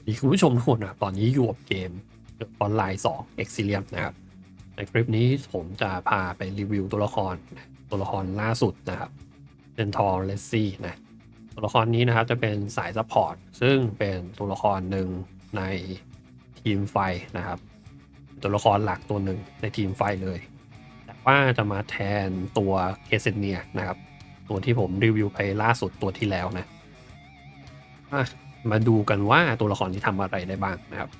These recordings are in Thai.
วัสดีคุณผู้ชมทุกคนนะครับตอนนี้อยู่กับเกมออนไลน์2 e x i l i u m นะครับ ในคลิปนี้ผมจะพาไปรีวิวตัวละครตัวละครล่าสุดนะครับเซนทอร์เลสซี่นะตัวละครนี้นะครับจะเป็นสายซัพพอร์ตซึ่งเป็นตัวละครหนึ่งในทีมไฟนะครับ ตัวละครหลักตัวหนึ่งในทีมไฟเลย แต่ว่าจะมาแทนตัวเคเซเนียนะครับ ตัวที่ผมรีวิวไปล่าสุดตัวที่แล้วนะอะ มาดูกันว่าตัวละครที่ทำอะไรได้บ้างนะครับ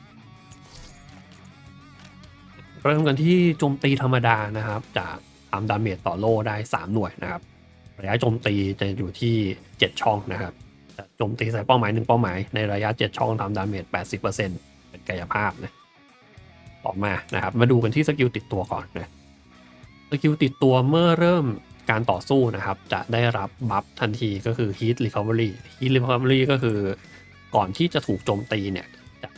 เริ่มกันที่โจมตีธรรมดานะครับ จากทำดาเมจต่อโล่ได้ 3 หน่วยนะครับระยะโจมตีจะอยู่ที่ 7 ช่องนะครับโจมตีใส่เป้าหมายหนึ่งเป้าหมายในระยะ 7 ช่องทำดาเมจ80%เป็นกายภาพนะต่อมานะครับ มาดูกันที่สกิลติดตัวก่อนนะสกิลติดตัวเมื่อเริ่มการต่อสู้นะครับ จะได้รับบัฟทันทีก็คือ Heat Recovery Heat Recovery ก็คือ ก่อนที่จะถูกโจมตีเนี่ยจะ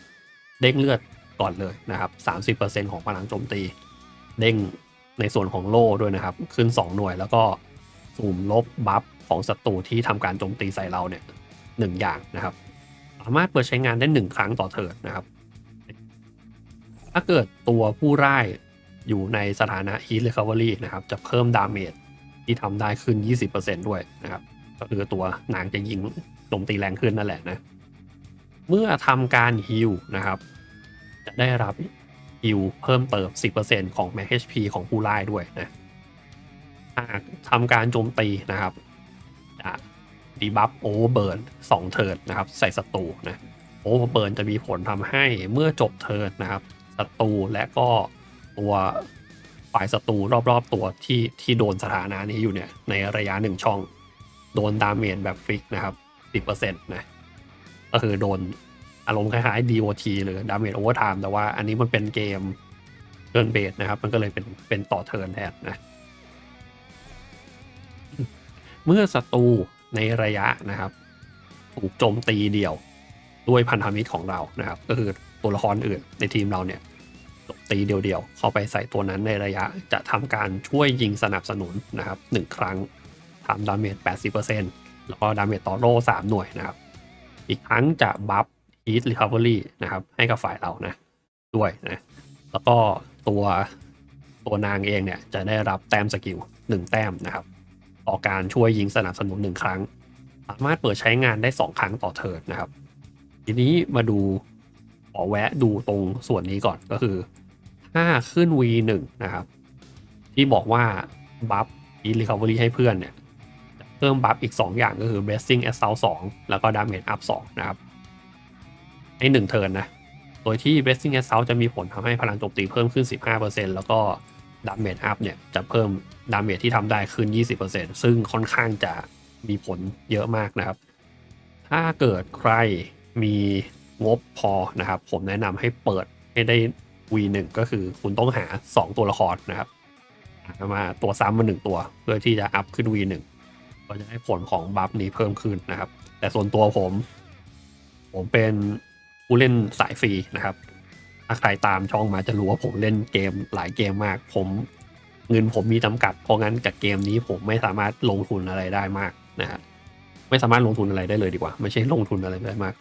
เด้งเลือดก่อนเลยนะครับ 30%ของพลังโจมตี เด้งในส่วนของโล่ด้วยนะครับ ขึ้น 2 หน่วยแล้วก็สุ่มลบบัฟของศัตรูที่ทำการโจมตีใส่เราเนี่ยหนึ่งอย่างนะครับ สามารถเปิดใช้งานได้1ครั้งต่อเทิร์นนะครับ ถ้าเกิดตัวผู้ร่ายอยู่ในสถานะ Heat Recovery นะครับ จะเพิ่มดาเมจที่ทำได้ขึ้น 20%ด้วยนะครับ ก็คือตัวนางจะยิงโจมตีแรงขึ้นนั่นแหละนะ เมื่อทำการฮิลนะครับ จะได้รับฮิลเพิ่มเติม 10%ของ Max HP ของผู้ร่ายด้วยนะหากทำการโจมตีนะครับจะดีบัฟโอเวอร์เบิร์น2เทิร์นนะครับ ใส่ศัตรูนะโอเวอร์เบิร์นจะมีผลทำให้เมื่อจบเทิร์นนะครับศัตรูและก็ตัวฝ่ายศัตรูรอบๆตัวที่ที่โดนสถานะนี้อยู่เนี่ยในระยะหนึ่งช่อง โดนดาเมจแบบฟิกนะครับ 10%นะ ก็คือโดนอารมณ์คล้ายๆ DOT หรือ Damage Overtime แต่ว่าอันนี้มันเป็นเกมเทิร์นเบสนะครับ มันก็เลยเป็นเป็นต่อเทิร์นแทนนะ เมื่อศัตรูในระยะนะครับ ถูกโจมตีเดี่ยวด้วยพันธมิตรของเรานะครับ ก็คือตัวละครอื่นในทีมเราเนี่ยตีเดี่ยวๆ เข้าไปใส่ตัวนั้นในระยะจะทำการช่วยยิงสนับสนุนนะครับหนึ่งครั้งทำดาเมจ 80%แล้วก็ดาเมจต่อโล่3หน่วยนะครับ อีกครั้งจะบัฟ Heat Recovery นะครับ ให้กับฝ่ายเรานะ ด้วยนะ แล้วก็ตัวตัวนางเองเนี่ย จะได้รับแต้มสกิล1แต้มนะครับ ต่อการช่วยยิงสนับสนุนหนึ่งครั้ง สามารถเปิดใช้งานได้2ครั้งต่อเทิร์นนะครับ ทีนี้มาดูขอแวะดูตรงส่วนนี้ก่อนก็คือ ถ้าขึ้น V1 นะครับ ที่บอกว่าบัฟ Heat Recovery ให้เพื่อนเนี่ย พิ่มบัฟอีก 2 อย่างก็คือ Blessing Assault 2 แล้วก็ Damage Up 2 นะครับ ให้1เทิร์นนะ โดยที่ Blessing Assault จะมีผลทำให้พลังโจมตีเพิ่มขึ้น 15%แล้วก็ Damage Up เนี่ย จะเพิ่ม Damage ที่ทำได้ขึ้น 20%ซึ่งค่อนข้างจะมีผลเยอะมากนะครับ ถ้าเกิดใครมีงบพอนะครับ ผมแนะนำให้เปิดให้ได้ V1 ก็คือคุณต้องหา 2 ตัวละครนะครับ มาตัวซ้ำมาหนึ่งตัว เพื่อที่จะอัพขึ้น V1 ก็จะได้ผลของบัฟนี้เพิ่มขึ้นนะครับ แต่ส่วนตัวผม ผมเป็นผู้เล่นสายฟรีนะครับ ถ้าใครตามช่องมาจะรู้ว่าผมเล่นเกมหลายเกมมาก ผมเงินผมมีจำกัด เพราะงั้นกับเกมนี้ผมไม่สามารถลงทุนอะไรได้มากนะฮะไม่สามารถลงทุนอะไรได้เลยดีกว่า ไม่ใช่ลงทุนอะไรได้มาก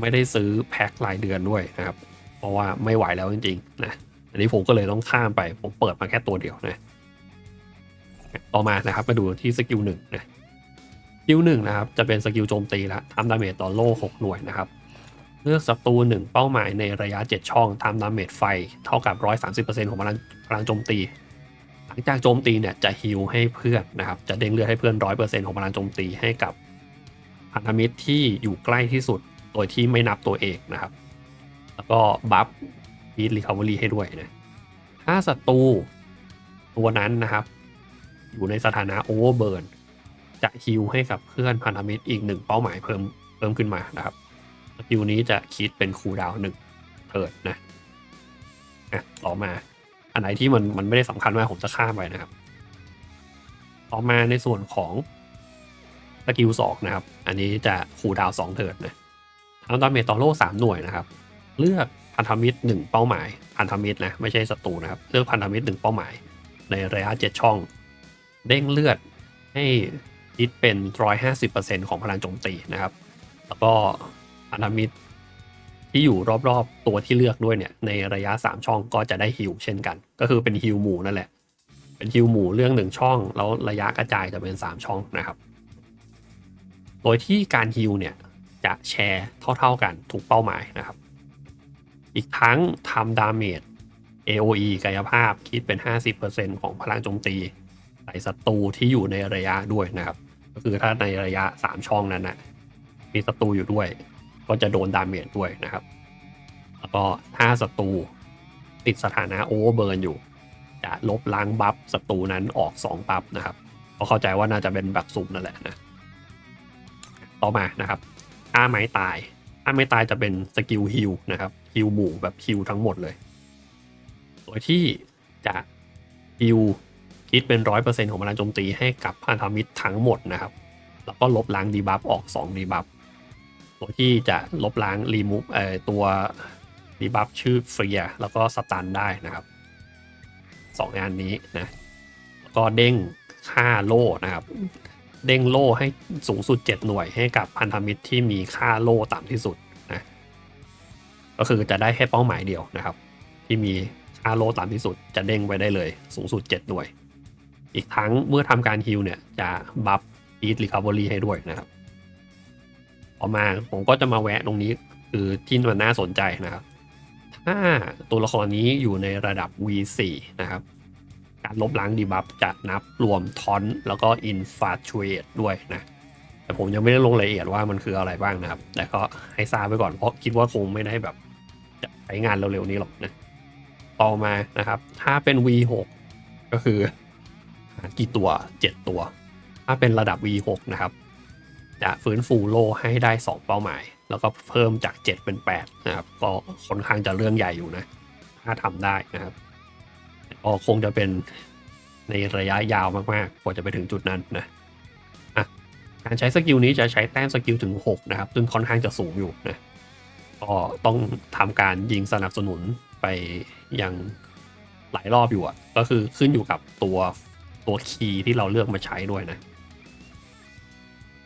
ไม่ได้ซื้อแพ็ครายเดือนด้วยนะครับ เพราะว่าไม่ไหวแล้วจริงๆนะอันนี้ผมก็เลยต้องข้ามไป ผมเปิดมาแค่ตัวเดียวนะ ต่อมานะครับมาดูที่สกิลหนึ่งนะสกิลหนึ่งนะครับจะเป็นสกิลโจมตีละทำดาเมจต่อโล่6หน่วยนะครับเลือกศัตรูหนึ่งเป้าหมายในระยะ 7 ช่องทำดาเมจไฟเท่ากับ 130%ของพลังพลังโจมตี หลังจากโจมตีเนี่ยจะฮิลให้เพื่อนนะครับจะเด้งเลือดให้เพื่อน 100%ของพลังโจมตีให้กับพันธมิตรที่อยู่ใกล้ที่สุดโดยที่ไม่นับตัวเองนะครับ แล้วก็บัฟบีทรีคา v ว r y ให้ด้วยนะถ้าศัตรูตัวนั้นนะครับ อยู่ในสถานะโอเวอร์เบิร์นจะฮิลให้กับเพื่อนพันธมิตรอีกหนึ่งเป้าหมายเพิ่มเพิ่มขึ้นมานะครับสกิลนี้จะคิดเป็นคูดาวหนึ่งเทิร์ดนะอะต่อมา อันไหนที่มันมันไม่ได้สำคัญมากผมจะข้ามไปนะครับ ต่อมาในส่วนของสกิลสองนะครับ อันนี้จะคูดาวสองเทิร์ดนะทำดาเมจต่อโล่สามหน่วยนะครับ เลือกพันธมิตรหนึ่งเป้าหมายพันธมิตรนะไม่ใช่ศัตรูนะครับ เลือกพันธมิตรหนึ่งเป้าหมาย ในระยะเจ็ดช่อง เด้งเลือดให้คิดเป็นร้อยห้าสิบเปอร์เซ็นของพลังโจมตีนะครับ แล้วก็พันธมิตรที่อยู่รอบๆตัวที่เลือกด้วยเนี่ย ในระยะ 3 ช่องก็จะได้ฮิลเช่นกัน ก็คือเป็นฮิลหมู่นั่นแหละ เป็นฮิลหมู่เรื่องหนึ่งช่อง แล้วระยะกระจายจะเป็น 3 ช่องนะครับ โดยที่การฮิลเนี่ยจะแชร์เท่าๆกันทุกเป้าหมายนะครับ อีกทั้งทำดาเมจ AOE กายภาพคิดเป็น 50%ของพลังโจมตี ใส่ศัตรูที่อยู่ในระยะด้วยนะครับ ก็คือถ้าในระยะ 3 ช่องนั้นนะมีศัตรูอยู่ด้วย ก็จะโดนดาเมจด้วยนะครับ แล้วก็ถ้าศัตรูติดสถานะโอเวอร์เบิร์นอยู่ จะลบล้างบัฟศัตรูนั้นออก 2 บัฟนะครับก็เข้าใจว่าน่าจะเป็นแบบสุ่มนั่นแหละนะต่อมานะครับถ้าไม้ตายถ้าไม้ตายจะเป็นสกิลฮิลนะครับฮิลหมู่แบบฮิลทั้งหมดเลย โดยที่จะฮิล คิดเป็นร้อยเปอร์เซ็นต์ของพลังโจมตีให้กับพันธมิตรทั้งหมดนะครับ แล้วก็ลบล้างดีบัฟออก2ดีบัฟโดยที่จะลบล้างรีมูฟเอ่อตัวดีบัฟชื่อเฟรียแล้วก็สตันได้นะครับสองงานนี้นะแล้วก็เด้งค่าโล่นะครับ เด้งโล่ให้สูงสุด 7 หน่วยให้กับพันธมิตรที่มีค่าโล่ต่ำที่สุดนะก็คือจะได้แค่เป้าหมายเดียวนะครับ ที่มีค่าโล่ต่ำที่สุดจะเด้งไปได้เลย สูงสุด 7 หน่วย อีกทั้งเมื่อทำการฮิลเนี่ยจะบัฟอีทรีคา v บ r y ให้ด้วยนะครับต่อมาผมก็จะมาแวะตรงนี้คือที่มันน่าสนใจนะครับ ถ้าตัวละครนี้อยู่ในระดับ V4 นะครับ การลบล้างดีบัฟจะนับรวมทอนแล้วก็อินฟาชูเอตด้วยนะ แต่ผมยังไม่ได้ลงรายละเอียดว่ามันคืออะไรบ้างนะครับ แต่ก็ให้ทราบไว้ก่อนเพราะคิดว่าคงไม่ได้แบบจะใช้งานเร็วๆนี้หรอกนะ ต่อมานะครับ ถ้าเป็น V6 ก็คือ กี่ตัว 7 ตัว ถ้าเป็นระดับ V6 นะครับ จะฟื้นฟูโลให้ได้ 2 เป้าหมาย แล้วก็เพิ่มจาก 7 เป็น 8 นะครับ ก็ค่อนข้างจะเรื่องใหญ่อยู่นะ ถ้าทำได้นะครับก็คงจะเป็นในระยะยาวมากๆ กว่าจะไปถึงจุดนั้นนะการใช้สกิลนี้จะใช้แต้มสกิลถึง 6 นะครับ ซึ่งค่อนข้างจะสูงอยู่นะก็ต้องทำการยิงสนับสนุนไปยังหลายรอบอยู่อะ ก็คือขึ้นอยู่กับตัว ตัวคีย์ที่เราเลือกมาใช้ด้วยนะ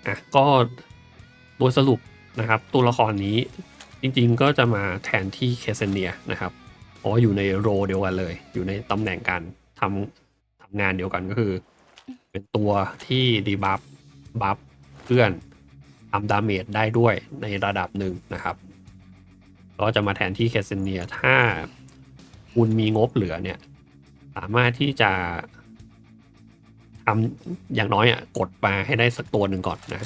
อะก็โดยสรุปนะครับ ตัวละครนี้จริงๆก็จะมาแทนที่เคเซเนียนะครับเพราะอยู่ในโรเดียวกันเลย อยู่ในตำแหน่งการทำทำงานเดียวกันก็คือ เป็นตัวที่ดีบัฟบัฟเพื่อนทำดาเมจได้ด้วยในระดับหนึ่งนะครับก็จะมาแทนที่เคเซเนียถ้าคุณมีงบเหลือเนี่ย สามารถที่จะ ทำอย่างน้อยอะกดมาให้ได้สักตัวหนึ่งก่อนนะ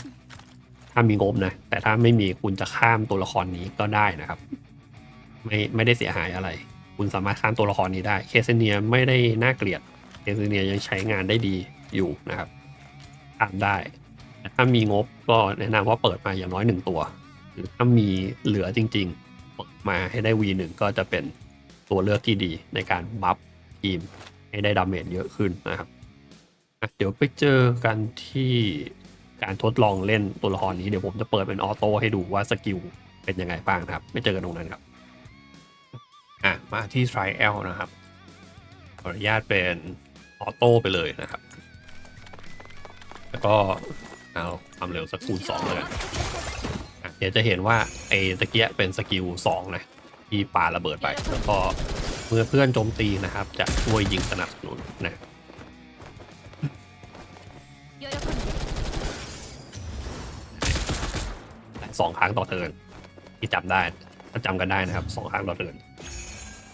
ถ้ามีงบนะ แต่ถ้าไม่มีคุณจะข้ามตัวละครนี้ก็ได้นะครับ ไม่ไม่ได้เสียหายอะไร คุณสามารถข้ามตัวละครนี้ได้เคเซเนียไม่ได้น่าเกลียดเคเซเนียยังใช้งานได้ดีอยู่นะครับข้ามได้แต่ถ้ามีงบก็แนะนำว่าเปิดมาอย่างน้อยหนึ่งตัว หรือถ้ามีเหลือจริงๆ เปิดมาให้ได้ V1 ก็จะเป็นตัวเลือกที่ดีในการบัฟทีมให้ได้ดาเมจเยอะขึ้นนะครับ อะเดี๋ยวไปเจอกันที่การทดลองเล่นตัวละครนี้เดี๋ยวผมจะเปิดเป็นออโต้ให้ดูว่าสกิลเป็นยังไงบ้างครับ ไม่เจอกันตรงนั้นครับ อะ มาที่ trial นะครับ ขออนุญาตเป็นออโต้ไปเลยนะครับ แล้วก็เอาความเร็วสักคูณ2เลยอะเดี๋ยวจะเห็นว่าไอ้ตะเกียเป็นสกิล2นะที่ปาระเบิดไป แล้วก็เมื่อเพื่อนโจมตีนะครับ จะช่วยยิงสนับสนุนนะ สองครั้งต่อเทิร์นที่จำได้ถ้าจำกันได้นะครับสองครั้งต่อเทิร์น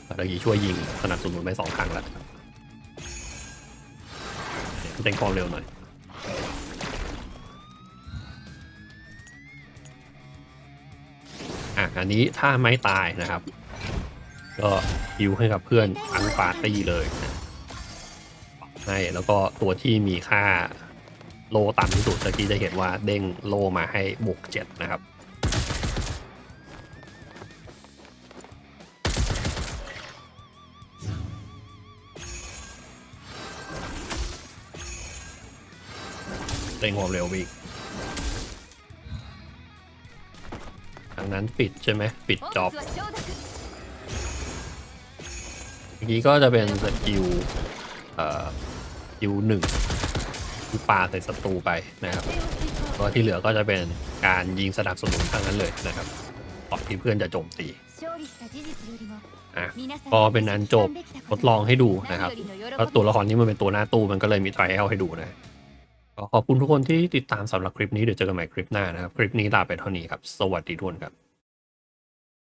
ตะกี้ช่วยยิงสนับสนุนไปสองครั้งแล้วเร่งความเร็วหน่อยอะอันนี้ถ้าไม่ตายนะครับ ก็ฮิวให้กับเพื่อนทั้งปาร์ตี้เลยนะให้แล้วก็ตัวที่มีค่าโลต่ำที่สุดตะกี้จะเห็นว่าเด้งโลมาให้บวกเจ็ดนะครับ เต็งหัวเร็วอีกทางนั้นปิดใช่ไหมปิดจอบเมื่อกี้ก็จะเป็นสกิลเอ่อสกิลหนึ่งที่ปาใส่ศัตรูไปนะครับตัวที่เหลือก็จะเป็นการยิงสนับสนุนทางนั้นเลยนะครับก่อนที่เพื่อนจะโจมตีอะก็เป็นนั้นจบทดลองให้ดูนะครับเพราตัวละครนี้มันเป็นตัวหน้าตู้มันก็เลยมีไทริอลให้ดูนะ ขอขอบคุณทุกคนที่ติดตามสำหรับคลิปนี้ เดี๋ยวเจอกันใหม่คลิปหน้านะครับ คลิปนี้ลาไปเท่านี้ครับ สวัสดีทุกคนครับ